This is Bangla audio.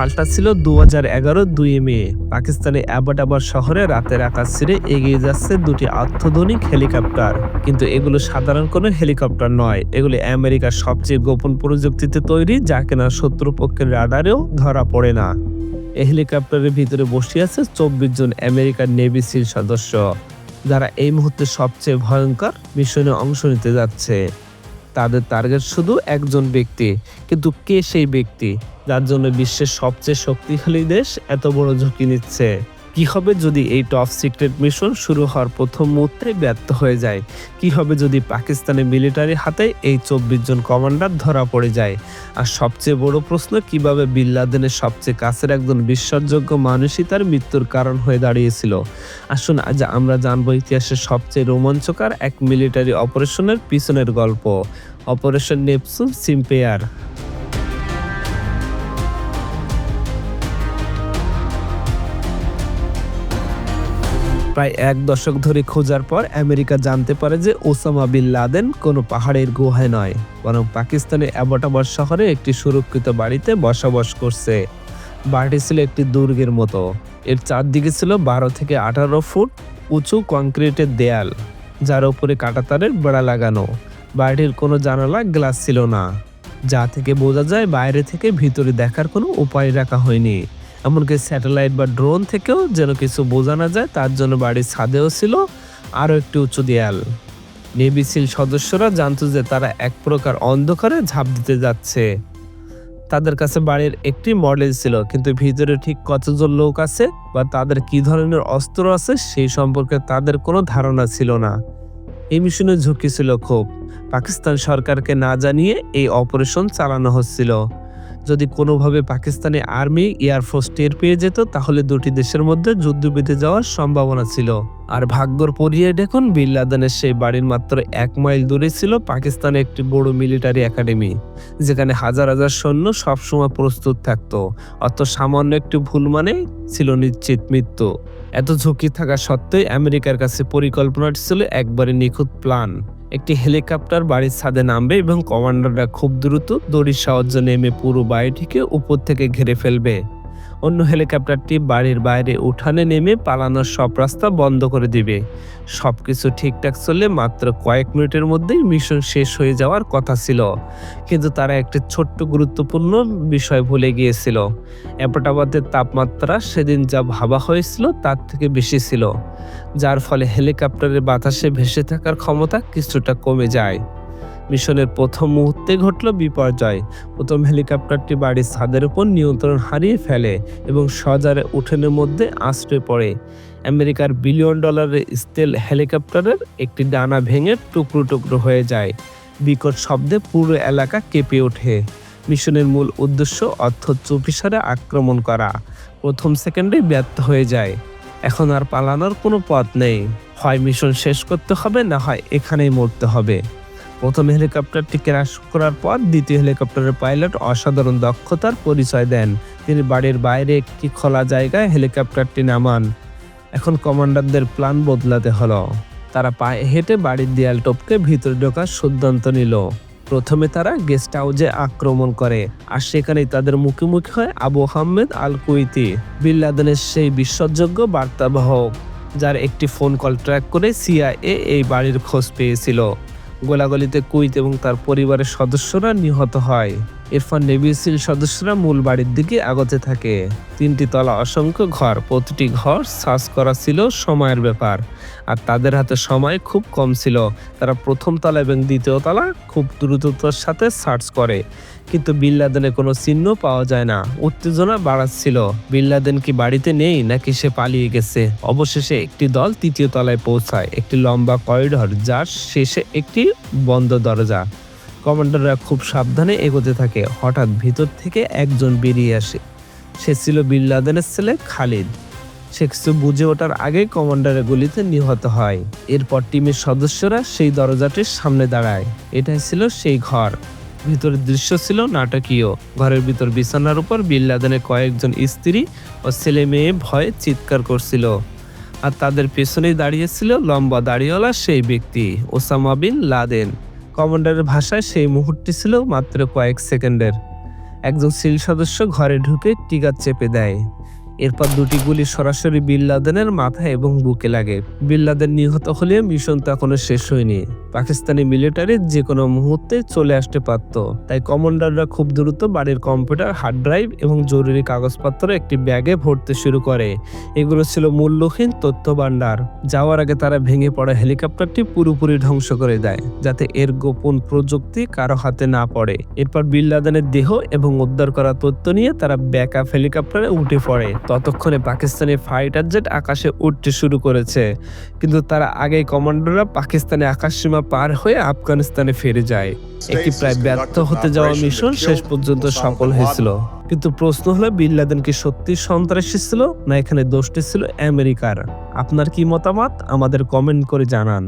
সালটা ছিল দু হাজার এগারো দুই মে। পাকিস্তানের অ্যাবাটাবার শহরে রাতের আকাশ ছেড়ে এগিয়ে যাচ্ছে দুটি আত্মধনিক হেলিকপ্টার। কিন্তু এগুলো সাধারণ কোনো হেলিকপ্টার নয়। এগুলি আমেরিকার সবচেয়ে গোপন প্রযুক্তিতে তৈরি, যা কিনা শত্রুপক্ষের রাডারেও ধরা পড়ে না। এই হেলিকপ্টারের ভিতরে বসে আছে চব্বিশ জন আমেরিকার নেভি সিল সদস্য, যারা এই মুহূর্তে সবচেয়ে ভয়ঙ্কর মিশনে অংশ নিতে যাচ্ছে। তাদের টার্গেট শুধু একজন ব্যক্তি। কিন্তু কে সেই ব্যক্তি? যার জন্য বিশ্বের সবচেয়ে শক্তিশালী দেশ এত বড় ঝুঁকি নিচ্ছে। কি হবে যদি এই টপ সিক্রেট মিশন শুরু হওয়ার প্রথম মুহূর্তে ব্যর্থ হয়ে যায়? কি হবে যদি পাকিস্তানের মিলিটারি হাতে এই চব্বিশ জন কমান্ডার ধরা পড়ে যায়? আর সবচেয়ে বড় প্রশ্ন, কীভাবে বিল্লাদেনের সবচেয়ে কাছের একজন বিশ্বাসযোগ্য মানুষই তার মৃত্যুর কারণ হয়ে দাঁড়িয়েছিল? আসুন, আজ আমরা জানব ইতিহাসের সবচেয়ে রোমাঞ্চকর এক মিলিটারি অপারেশনের পিছনের গল্প। অপারেশন নেপসুন সিম্পেয়ার প্রায় এক দশক ধরে খোঁজার পর আমেরিকা জানতে পারে যে ওসামা বিন লাদেন কোনো পাহাড়ের গুহায় নয়, বরং পাকিস্তানের অ্যাবটাবার শহরে একটি সুরক্ষিত বাড়িতে বসবাস করছে। বাড়িটি ছিল একটি দুর্গের মতো। এর চারদিকে ছিল বারো থেকে আঠারো ফুট উঁচু কংক্রিটের দেয়াল, যার উপরে কাঁটাতারের বেড়া লাগানো। বাড়িটির কোনো জানালা, গ্লাস ছিল না, যা থেকে বোঝা যায় বাইরে থেকে ভিতরে দেখার কোনো উপায় রাখা হয়নি। এমনকি স্যাটেলাইট বা ড্রোন থেকেও যেন কিছু বোঝা না যায়, তার জন্য বাড়ির ছাদেও ছিল আরও একটি উঁচু দেয়াল। নেভি সিল সদস্যরা জানতো যে তারা এক প্রকার অন্ধকারে ঝাঁপ দিতে যাচ্ছে। তাদের কাছে বাড়ির একটি মডেল ছিল, কিন্তু ভিতরে ঠিক কতজন লোক আছে বা তাদের কি ধরনের অস্ত্র আছে সেই সম্পর্কে তাদের কোনো ধারণা ছিল না। এই মিশনের ঝুঁকি ছিল খুব। পাকিস্তান সরকারকে না জানিয়ে এই অপারেশন চালানো হচ্ছিল। যদি কোনোভাবে পাকিস্তানি আর্মি এয়ারফোর্স টের পেয়ে যেত, তাহলে দুটি দেশের মধ্যে যুদ্ধ বেঁধে যাওয়ার সম্ভাবনা ছিল। আর ভাগ্যর পরিয়ে দেখুন, বিন লাদেনের সেই বাড়ির মাত্র এক মাইল দূরে ছিল পাকিস্তানে একটি বড় মিলিটারি একাডেমি, যেখানে হাজার হাজার সৈন্য সবসময় প্রস্তুত থাকত। অত সামান্য একটি ভুল মানে ছিল নিশ্চিত মৃত্যু। এত ঝুঁকি থাকা সত্ত্বেও আমেরিকার কাছে পরিকল্পনাটি ছিল একবারে নিখুঁত প্ল্যান। একটি হেলিকপ্টার বাড়ির ছাদে নামবে এবং কমান্ডাররা খুব দ্রুত দড়ির সাহায্যে নেমে পুরো বাড়িটিকে উপর থেকে ঘিরে ফেলবে। অন্য হেলিকপ্টারটি বাড়ির বাইরে উঠানে নেমে পালানোর সব রাস্তা বন্ধ করে দিবে। সবকিছু ঠিকঠাক চললে মাত্র কয়েক মিনিটের মধ্যেই মিশন শেষ হয়ে যাওয়ার কথা ছিল। কিন্তু তারা একটি ছোট্ট গুরুত্বপূর্ণ বিষয় ভুলে গিয়েছিল। অ্যাপোটাবাদের তাপমাত্রা সেদিন যা ভাবা হয়েছিল তার থেকে বেশি ছিল, যার ফলে হেলিকপ্টারের বাতাসে ভেসে থাকার ক্ষমতা কিছুটা কমে যায়। মিশনের প্রথম মুহূর্তে ঘটল বিপর্যয়। প্রথম হেলিকপ্টারটি বাড়ির ছাদের উপর নিয়ন্ত্রণ হারিয়ে ফেলে এবং সজারে উঠোনের মধ্যে আশ্রয় পড়ে। আমেরিকার বিলিয়ন ডলারের স্টেল হেলিকপ্টারের একটি ডানা ভেঙে টুকরো টুকরো হয়ে যায়। বিকট শব্দে পুরো এলাকা কেঁপে ওঠে। মিশনের মূল উদ্দেশ্য অর্থ চুপিসারে আক্রমণ করা। প্রথম সেকেন্ডে ব্যর্থ হয়ে যায়। এখন আর পালানোর কোনো পথ নেই। হয় মিশন শেষ করতে হবে, না হয় এখানেই মরতে হবে। প্রথম হেলিকপ্টারটি ক্র্যাশ করার পর দ্বিতীয় হেলিকপ্টারের পাইলট অসাধারণ দক্ষতার পরিচয় দেন। তিনি বাড়ির বাইরে একটি খোলা জায়গায় হেলিকপ্টারটি নামান। এখন কমান্ডারদের প্ল্যান বদলাতে হলো। তারা পায়ে হেঁটে বাড়ির দেয়াল টপকে ভিতরে ঢোকার সিদ্ধান্ত নিল। প্রথমে তারা গেস্ট হাউসে আক্রমণ করে, আর সেখানেই তাদের মুখোমুখি হয় আবু আহমেদ আল কুইতি বিন লাদেনের সেই বিশ্বাসযোগ্য বার্তাবাহক, যার একটি ফোন কল ট্র্যাক করে সিআইএ এই বাড়ির খোঁজ পেয়েছিল। গোলাগুলিতে কুইত এবং তার পরিবারের সদস্যরা নিহত হয়। এরপর নেভিসিল সদস্যরা মূল বাড়ির দিকে আগতে থাকে। তিনটি তলা অসংখ্য ঘর, প্রতিটি ঘর সার্চ করা ছিল সময়ের ব্যাপার। আর তাদের হাতে সময় খুব কম ছিল। তারা প্রথম তলা এবং দ্বিতীয় তলা খুব দ্রুততার সাথে সার্চ করে। কিন্তু বিল্লাদেনের কোনো চিহ্ন পাওয়া যায় না। উত্তেজনা বাড়াচ্ছিল। বিল্লাদেন কি বাড়িতে নেই, নাকি সে পালিয়ে গেছে? অবশেষে একটি দল তৃতীয় তলায় পৌঁছায়। একটি লম্বা করিডর, যার শেষে একটি বন্ধ দরজা। কমান্ডাররা খুব সাবধানে এগোতে থাকে। হঠাৎ ভিতর থেকে একজন বেরিয়ে আসে। সে ছিল বিল্লাদেনের ছেলে খালিদ। সে কিছু বুঝে ওঠার আগেই কমান্ডারের গুলিতে নিহত হয়। এরপর টিমের সদস্যরা সেই দরজাটির সামনে দাঁড়ায়। এটাই ছিল সেই ঘর। ভিতরের দৃশ্য ছিল নাটকীয়। ঘরের ভিতর বিছানার উপর বিল্লাদেনের কয়েকজন স্ত্রী ও ছেলে মেয়ে ভয়ে চিৎকার করছিল। আর তাদের পেছনেই দাঁড়িয়েছিল লম্বা দাড়িওয়ালা সেই ব্যক্তি, ওসামা বিন লাদেন। কমান্ডারের ভাষায় সেই মুহূর্তটি ছিল মাত্র কয়েক সেকেন্ডের। একজন সিল সদস্য ঘরে ঢুকে টিকা চেপে দেয়। এরপর দুটি গুলি সরাসরি বিল্লাদেনের মাথা মাথায় এবং বুকে লাগে। বিল্লাদেন নিহত হলে মিশন তখনও শেষ হয়নি। পাকিস্তানি মিলিটারি যে কোনো মুহূর্তে চলে আসতে পারত। তাই কমান্ডাররা খুব দ্রুত বাড়ির কম্পিউটার হার্ড ড্রাইভ এবং জরুরি কাগজপত্র একটি ব্যাগে ভরতে শুরু করে। এগুলো ছিল মূল্যহীন তথ্য ভাণ্ডার। যাওয়ার আগে তারা ভেঙে পড়া হেলিকপ্টারটি পুরোপুরি ধ্বংস করে দেয়, যাতে এর গোপন প্রযুক্তি কারও হাতে না পড়ে। এরপর বিল লাদেনের দেহ এবং উদ্ধার করা তথ্য নিয়ে তারা ব্যাকআপ হেলিকপ্টারে উঠে পড়ে। ততক্ষণে পাকিস্তানি ফাইটার জেট আকাশে উঠতে শুরু করেছে। কিন্তু তারা আগে কমান্ডোরা পাকিস্তানি আকাশসীমা পার হয়ে আফগানিস্তানে ফিরে যায়। একটি প্রায় ব্যর্থ হতে যাওয়া মিশন শেষ পর্যন্ত সফল হয়েছিল। কিন্তু প্রশ্ন হলো বিন লাদেন কি সত্যি সন্ত্রাসী ছিল না এখানে দোষটি ছিল আমেরিকার? আপনার কি মতামত? আমাদের কমেন্ট করে জানান।